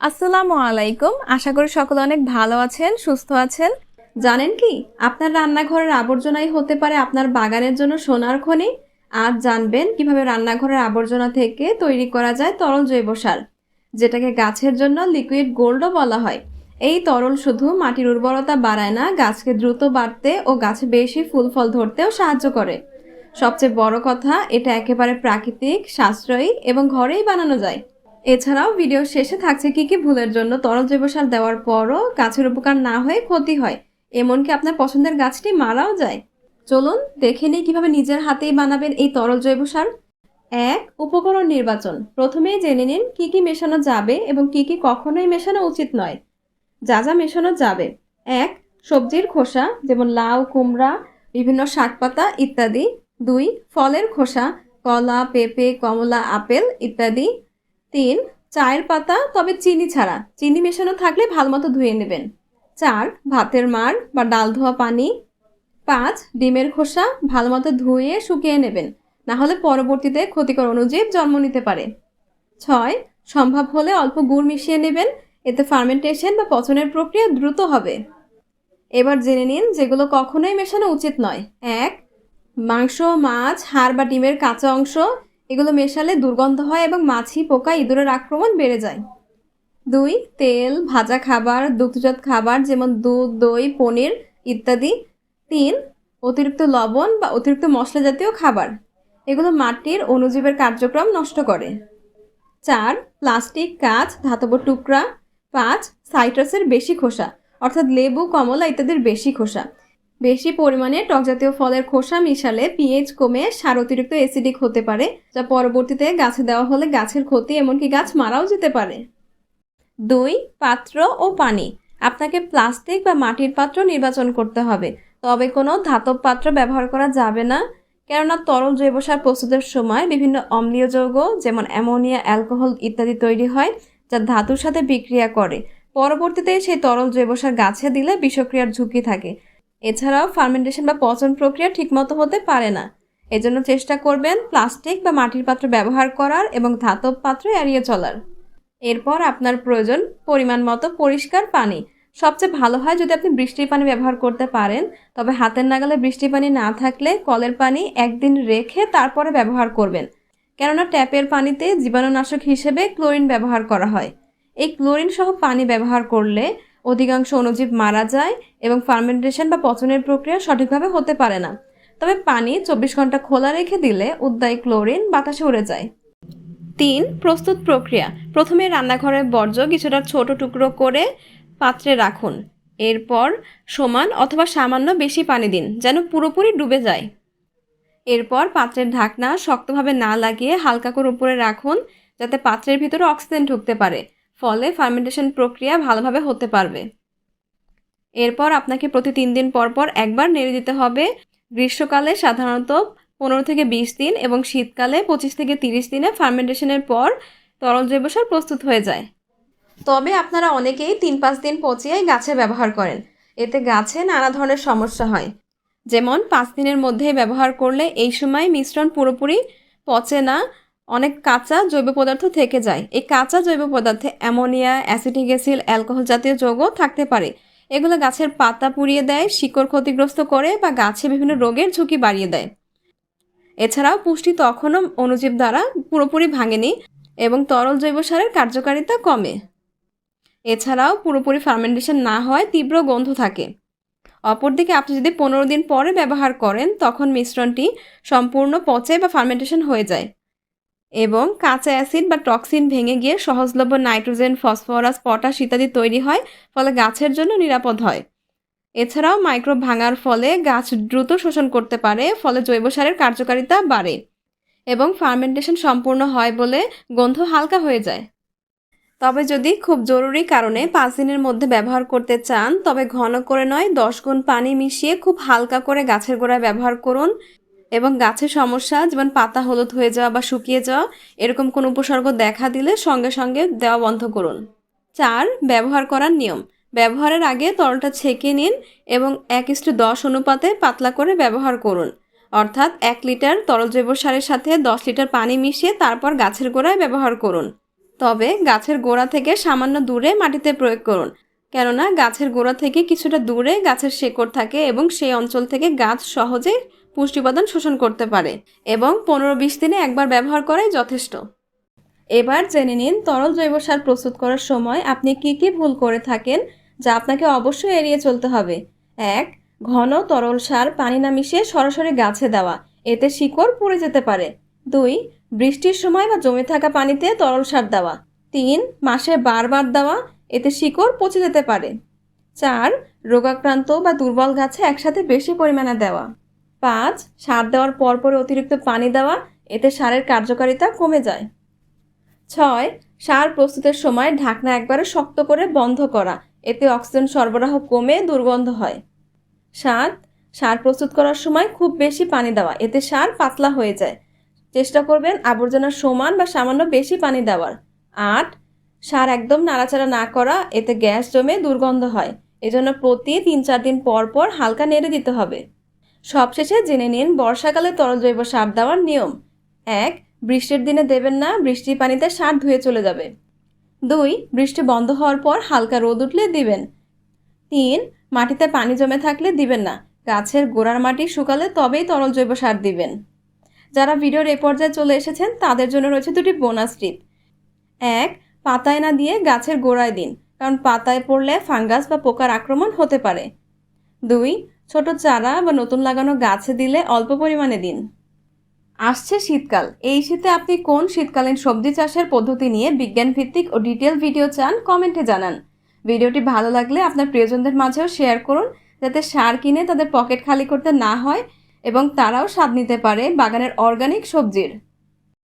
আসসালামু আলাইকুম। আশা করি সকলে অনেক ভালো আছেন, সুস্থ আছেন। জানেন কি? আপনার রান্নাঘরের আবর্জনাই হতে পারে আপনার বাগানের জন্য সোনার খনি। আজ জানবেন কীভাবে রান্নাঘরের আবর্জনা থেকে তৈরি করা যায় তরল জৈব সার, যেটাকে গাছের জন্য লিকুইড গোল্ডও বলা হয়। এই তরল শুধু মাটির উর্বরতা বাড়ায় না, গাছকে দ্রুত বাড়তে ও গাছে বেশি ফুল ফল ধরতেও সাহায্য করে। সবচেয়ে বড় কথা, এটা একেবারে প্রাকৃতিক, সাশ্রয়ী এবং ঘরেই বানানো যায়। এছাড়াও ভিডিও শেষে থাকছে কি কি ভুলের জন্য তরল জৈব সার দেওয়ার পরও গাছের উপকার না হয়ে ক্ষতি হয়। এমনকি আপনার পছন্দের গাছটি মারাও যায়। চলুন দেখে নিই কীভাবে নিজের হাতেই বানাবেন এই তরল জৈব সার। এক, উপকরণ নির্বাচন। প্রথমেই জেনে নিন কি কি মেশানো যাবে এবং কি কি কখনোই মেশানো উচিত নয়। যা যা মেশানো যাবে। এক, সবজির খোসা, যেমন লাউ, কুমড়া, বিভিন্ন শাকপাতা ইত্যাদি। দুই, ফলের খোসা, কলা, পেঁপে, কমলা, আপেল ইত্যাদি। তিন, চায়ের পাতা, তবে চিনি ছাড়া। চিনি মেশানো থাকলে ভালোমতো ধুয়ে নেবেন। চার, ভাতের মাড় বা ডাল ধোয়া পানি। পাঁচ, ডিমের খোসা ভালোমতো ধুয়ে শুকিয়ে নেবেন। না হলে পরবর্তীতে ক্ষতিকর অনুজীব জন্ম নিতে পারে। ছয়, সম্ভব হলে অল্প গুড় মিশিয়ে নেবেন। এতে ফার্মেন্টেশন বা পচনের প্রক্রিয়া দ্রুত হবে। এবার জেনে নিন যেগুলো কখনোই মেশানো উচিত নয়। এক, মাংস, মাছ, হাড় বা ডিমের কাঁচা অংশ এগুলো মেশালে দুর্গন্ধ হয় এবং মাছি, পোকা, ইঁদুরের আক্রমণ বেড়ে যায়। দুই, তেল, ভাজা খাবার, দুগ্ধজাত খাবার যেমন দুধ, দই, পনির ইত্যাদি। তিন, অতিরিক্ত লবণ বা অতিরিক্ত মশলা জাতীয় খাবার। এগুলো মাটির অণুজীবের কার্যক্রম নষ্ট করে। চার, প্লাস্টিক, কাঁচ ধাতব টুকরা। পাঁচ, সাইট্রাসের বেশি খোসা, অর্থাৎ লেবু, কমলা ইত্যাদির বেশি খোসা। বেশি পরিমাণে টকজাতীয় ফলের খোসা মিশালে পিএইচ কমে সার অতিরিক্ত অ্যাসিডিক হতে পারে, যা পরবর্তীতে গাছে দেওয়া হলে গাছের ক্ষতি এমনকি গাছ মারাও যেতে পারে। দুই, পাত্র ও পানি। আপনাকে প্লাস্টিক বা মাটির পাত্র নির্বাচন করতে হবে। তবে কোনো ধাতব পাত্র ব্যবহার করা যাবে না, কেননা তরল জৈব সার প্রস্তুতের সময় বিভিন্ন অম্লীয় যৌগ, যেমন অ্যামোনিয়া, অ্যালকোহল ইত্যাদি তৈরি হয়, যা ধাতুর সাথে বিক্রিয়া করে। পরবর্তীতে সেই তরল জৈব সার গাছে দিলে বিষক্রিয়ার ঝুঁকি থাকে। এছাড়াও ফার্মেন্টেশন বা পচন প্রক্রিয়া ঠিকমতো হতে পারে না। এজন্য চেষ্টা করবেন প্লাস্টিক বা মাটির পাত্র ব্যবহার করার এবং ধাতব পাত্র এড়িয়ে চলার। এরপর আপনার প্রয়োজন পরিমাণ মতো পরিষ্কার পানি। সবচেয়ে ভালো হয় যদি আপনি বৃষ্টির পানি ব্যবহার করতে পারেন, তবে হাতের নাগালে বৃষ্টির পানি না থাকলে কলের পানি একদিন রেখে তারপরে ব্যবহার করবেন। কেননা ট্যাপের পানিতে জীবাণুনাশক হিসেবে ক্লোরিন ব্যবহার করা হয়। এই ক্লোরিন সহ পানি ব্যবহার করলে অধিকাংশ অণুজীব মারা যায় এবং ফার্মেন্টেশন বা পচনের প্রক্রিয়া সঠিকভাবে হতে পারে না। তবে পানি চব্বিশ ঘণ্টা খোলা রেখে দিলে উদ্দায়ী ক্লোরিন বাতাসে উড়ে যায়। তিন, প্রস্তুত প্রক্রিয়া। প্রথমে রান্নাঘরের বর্জ্য কিছুটা ছোট টুকরো করে পাত্রে রাখুন। এরপর সমান অথবা সামান্য বেশি পানি দিন, যেন পুরোপুরি ডুবে যায়। এরপর পাত্রের ঢাকনা শক্তভাবে না লাগিয়ে হালকা করে উপরে রাখুন, যাতে পাত্রের ভিতরে অক্সিজেন ঢুকতে পারে। ফলে ফার্মেন্টেশন প্রক্রিয়া ভালোভাবে হতে পারবে। এরপর আপনাকে প্রতি তিন দিন পর পর একবার নেড়ে দিতে হবে। গ্রীষ্মকালে সাধারণত পনেরো থেকে বিশ দিন এবং শীতকালে পঁচিশ থেকে তিরিশ দিনে ফার্মেন্টেশনের পর তরল জৈব সার প্রস্তুত হয়ে যায়। তবে আপনারা অনেকেই তিন পাঁচ দিন পচিয়ে গাছে ব্যবহার করেন। এতে গাছে নানা ধরনের সমস্যা হয়। যেমন পাঁচ দিনের মধ্যে ব্যবহার করলে এই সময় মিশ্রণ পুরোপুরি পচে না অনেক কাঁচা জৈব পদার্থ থেকে যায়। এই কাঁচা জৈব পদার্থে অ্যামোনিয়া, অ্যাসিটিক অ্যাসিড, অ্যালকোহল জাতীয় যৌগ থাকতে পারে। এগুলো গাছের পাতা পুড়িয়ে দেয়, শিকড় ক্ষতিগ্রস্ত করে বা গাছে বিভিন্ন রোগের ঝুঁকি বাড়িয়ে দেয়। এছাড়াও পুষ্টি তখনও অণুজীব দ্বারা পুরোপুরি ভাঙেনি এবং তরল জৈব সারের কার্যকারিতা কমে। এছাড়াও পুরোপুরি ফার্মেন্টেশন না হয় তীব্র গন্ধ থাকে। অপরদিকে আপনি যদি পনেরো দিন পরে ব্যবহার করেন, তখন মিশ্রণটি সম্পূর্ণ পচে বা ফার্মেন্টেশন হয়ে যায়। এবং কাঁচা অ্যাসিড বা টক্সিন ভেঙে গিয়ে সহজলভ্য নাইট্রোজেন, ফসফরাস, পটাশ ইত্যাদি তৈরি হয়, ফলে গাছের জন্য নিরাপদ হয়। এছাড়াও মাইক্রো ভাঙার ফলে গাছ দ্রুত শোষণ করতে পারে, ফলে জৈব সারের কার্যকারিতা বাড়ে এবং ফার্মেন্টেশন সম্পূর্ণ হয় বলে গন্ধ হালকা হয়ে যায়। তবে যদি খুব জরুরি কারণে পাঁচ দিনের মধ্যে ব্যবহার করতে চান, তবে ঘন করে নয়, দশ গুণ পানি মিশিয়ে খুব হালকা করে গাছের গোড়ায় ব্যবহার করুন। এবং গাছের সমস্যা, যেমন পাতা হলুদ হয়ে যাওয়া বা শুকিয়ে যাওয়া, এরকম কোনো উপসর্গ দেখা দিলে সঙ্গে সঙ্গে দেওয়া বন্ধ করুন। চার, ব্যবহার করার নিয়ম। ব্যবহারের আগে তরলটা ছেঁকে নিন এবং এক ইস্টু দশ অনুপাতে পাতলা করে ব্যবহার করুন। অর্থাৎ এক লিটার তরল জৈব সারের সাথে দশ লিটার পানি মিশিয়ে তারপর গাছের গোড়ায় ব্যবহার করুন। তবে গাছের গোড়া থেকে সামান্য দূরে মাটিতে প্রয়োগ করুন, কেননা গাছের গোড়া থেকে কিছুটা দূরে গাছের শেকড় থাকে এবং সেই অঞ্চল থেকে গাছ সহজে পুষ্টিপাদন শোষণ করতে পারে এবং পনেরো বিশ দিনে একবার ব্যবহার করাই যথেষ্ট। এবার জেনে নিন তরল জৈব সার প্রস্তুত করার সময় আপনি কি কি ভুল করে থাকেন যা আপনাকে অবশ্যই এড়িয়ে চলতে হবে। এক, ঘন তরল সার পানি না মিশিয়ে সরাসরি গাছে দেওয়া, এতে শিকড় পড়ে যেতে পারে। দুই, বৃষ্টির সময় বা জমে থাকা পানিতে তরল সার দেওয়া। তিন, মাসে বারবার দেওয়া, এতে শিকড় পচে যেতে পারে। চার, রোগাক্রান্ত বা দুর্বল গাছে একসাথে বেশি পরিমাণে দেওয়া। পাঁচ, সার দেওয়ার পরপর অতিরিক্ত পানি দেওয়া, এতে সারের কার্যকারিতা কমে যায়। ছয়, সার প্রস্তুতের সময় ঢাকনা একবারে শক্ত করে বন্ধ করা, এতে অক্সিজেন সরবরাহ কমে দুর্গন্ধ হয়। সাত, সার প্রস্তুত করার সময় খুব বেশি পানি দেওয়া, এতে সার পাতলা হয়ে যায়। চেষ্টা করবেন আবর্জনা সমান বা সামান্য বেশি পানি দেওয়ার। আট, সার একদম নাড়াচাড়া না করা, এতে গ্যাস জমে দুর্গন্ধ হয়। এজন্য প্রতি তিন চার দিন পর পর হালকা নেড়ে দিতে হবে। সবশেষে জেনে নিন বর্ষাকালে তরল জৈব সার দেওয়ার নিয়ম। এক, বৃষ্টির দিনে দেবেন না, বৃষ্টির পানিতে সার ধুয়ে চলে যাবে। দুই, বৃষ্টি বন্ধ হওয়ার পর হালকা রোদ উঠলে দিবেন। তিন, মাটিতে পানি জমে থাকলে দিবেন না, গাছের গোড়ার মাটি শুকালে তবেই তরল জৈব সার দিবেন। যারা ভিডিওর এ পর্যায়ে চলে এসেছেন, তাদের জন্য রয়েছে দুটি বোনাস টিপ এক, পাতায় না দিয়ে গাছের গোড়ায় দিন, কারণ পাতায় পড়লে ফাঙ্গাস বা পোকার আক্রমণ হতে পারে। দুই ছোট চারা বা নতুন লাগানো গাছে দিলে অল্প পরিমাণে দিন। আসছে শীতকাল। এই শীতে আপনি কোন শীতকালীন সবজি চাষের পদ্ধতি নিয়ে বিজ্ঞান ভিত্তিক ও ডিটেল ভিডিও চান, কমেন্টে জানান। ভিডিওটি ভালো লাগলে আপনার প্রিয়জনদের মাঝেও শেয়ার করুন, যাতে সার কিনে তাদের পকেট খালি করতে না হয় এবং তারাও স্বাদ নিতে পারে বাগানের অর্গানিক সবজির।